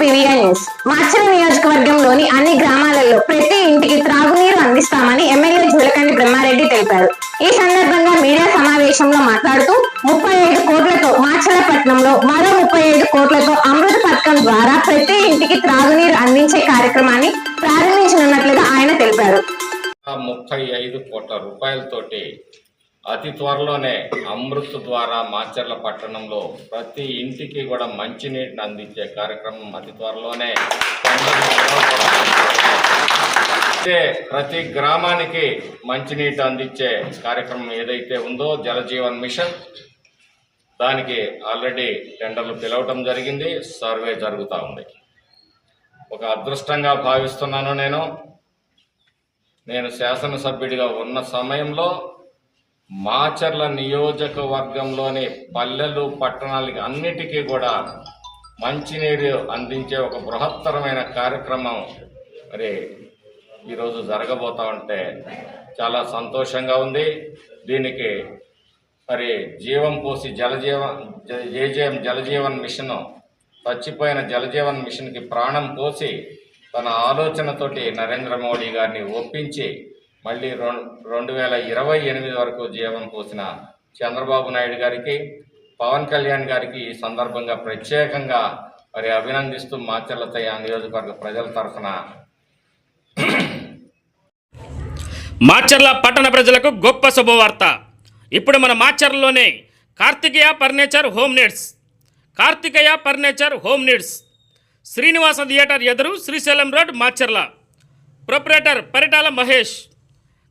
PVI news నియోజకవర్గంలోని అన్ని గ్రామాలలో ప్రతి ఇంటికి త్రాగునీరు అందిస్తామని ఎమ్మెల్యే జులకండి బ్రహ్మారెడ్డి తెలిపారు. ఈ సందర్భంగా మీడియా సమావేశంలో మాట్లాడుతూ ముప్పై ఐదు కోట్లతో మార్చలపట్నంలో మరో ముప్పై ఐదు కోట్లతో అమృత పథకం ద్వారా ప్రతి ఇంటికి త్రాగునీరు అందించే కార్యక్రమాన్ని ప్రారంభించనున్నట్లుగా ఆయన తెలిపారు. ముప్పై ఐదు కోట్ల రూపాయలతోటి అతి త్వరలోనే అమృత్ ద్వారా మాచర్ల పట్టణంలో ప్రతి ఇంటికి కూడా మంచినీటిని అందించే కార్యక్రమం అతి త్వరలోనే అయితే ప్రతి గ్రామానికి మంచినీటి అందించే కార్యక్రమం ఏదైతే ఉందో జలజీవన్ మిషన్ దానికి ఆల్రెడీ టెండర్లు పిలవటం జరిగింది సర్వే జరుగుతూ ఉంది. ఒక అదృష్టంగా భావిస్తున్నాను నేను. నేను శాసనసభ్యుడిగా ఉన్న సమయంలో మాచర్ల నియోజకవర్గంలోని పల్లెలు పట్టణాలకి అన్నిటికీ కూడా మంచినీరు అందించే ఒక బృహత్తరమైన కార్యక్రమం మరి ఈరోజు జరగబోతా ఉంటే చాలా సంతోషంగా ఉంది. దీనికి మరి జీవం పోసి జలజీవ జేజేఎం జలజీవన్ మిషన్ చచ్చిపోయిన జలజీవన్ మిషన్కి ప్రాణం పోసి తన ఆలోచనతోటి నరేంద్ర మోడీ గారిని ఒప్పించి మళ్ళీ రెండు రెండు వేల ఇరవై ఎనిమిది వరకు జీవం పోసిన చంద్రబాబు నాయుడు గారికి పవన్ కళ్యాణ్ గారికి ఈ సందర్భంగా ప్రత్యేకంగా మరి అభినందిస్తూ మాచర్లతయ్య నియోజకవర్గ ప్రజల తరఫున. మాచర్ల పట్టణ ప్రజలకు గొప్ప శుభవార్త. ఇప్పుడు మన మాచర్లలోనే Karthikeya furniture home needs. Karthikeya furniture home needs. Srinivasa theatre ఎదురు Srisailam road Macherla. Proprietor Paritala Mahesh.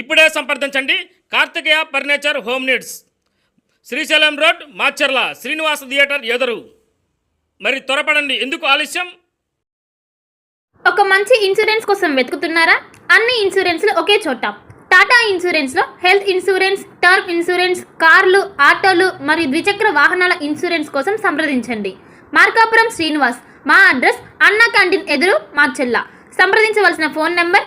ఇప్పుడే సంప్రదించండి. Karthikeya furniture home needs. Srisailam road Macherla Srinivasa theatre ఎదురు. మరి త్వరపడండి. ఎందుకు ఆలస్యం? ఒక మంచి ఇన్సూరెన్స్ కోసం వెతుకుతున్నారా? అన్ని ఇన్సూరెన్స్లు ఒకే చోట. టాటా ఇన్సూరెన్స్లో హెల్త్ ఇన్సూరెన్స్ టర్మ్ ఇన్సూరెన్స్ కార్లు ఆటోలు మరియు ద్విచక్ర వాహనాల ఇన్సూరెన్స్ కోసం సంప్రదించండి. మార్కాపురం శ్రీనివాస్. మా అడ్రస్ అన్నా క్యాంటీన్ ఎదురు మార్చెల్ల సంప్రదించవలసిన phone number